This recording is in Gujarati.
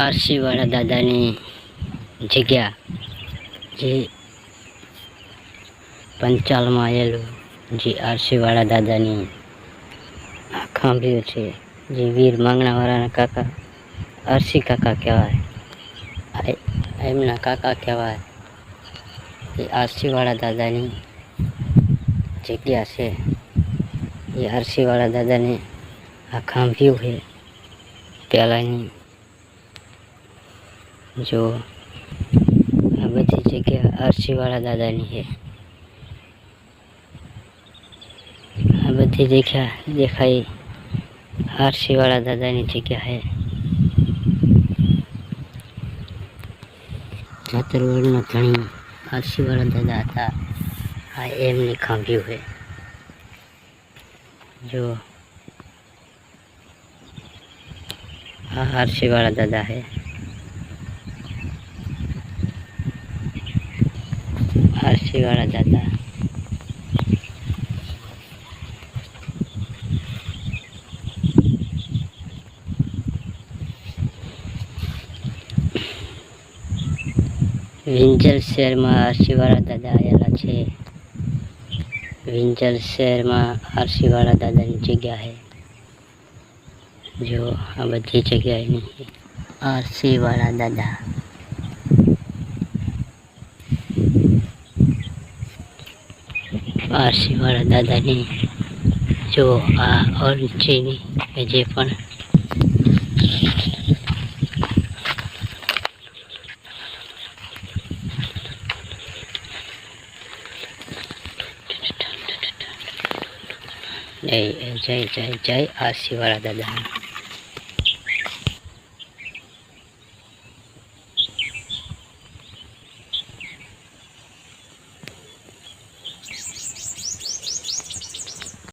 આરસીવાળા દાદાની જગ્યા જે પંચાલમાં આવેલું જે આરસીવાળા દાદાની ખાંભ્યું છે, જે વીર માંગણાવાળાના કાકા, આરસી કાકા કહેવાય. એમના કાકા કહેવાય. એ આરસીવાળા દાદાની જગ્યા છે. એ આરસીવાળા દાદાને આ ખાંભ્યું છે. પહેલાંની જો આ બધી જગ્યા આરસીવાળા દાદાની છે આ બધી જગ્યા દેખાય આરસીવાળા દાદાની જગ્યા છે જાતરવડના ઘણી આરસીવાળા દાદા હતા આ એમની ખાંભ્યું છે જો આ આરસીવાળા દાદા છે આરસીવાળા દાદા. વિંજલ શહેરમાં આરસીવાળા દાદા આવેલા છે. વિંજલ શહેરમાં આરસીવાળા દાદાની જગ્યા છે જો આ બધી જગ્યાએ આરસીવાળા દાદા. આરસીવાળા દાદાની જો આ અરજીની કે જે પણ જય જય જય જય આરસીવાળા દાદા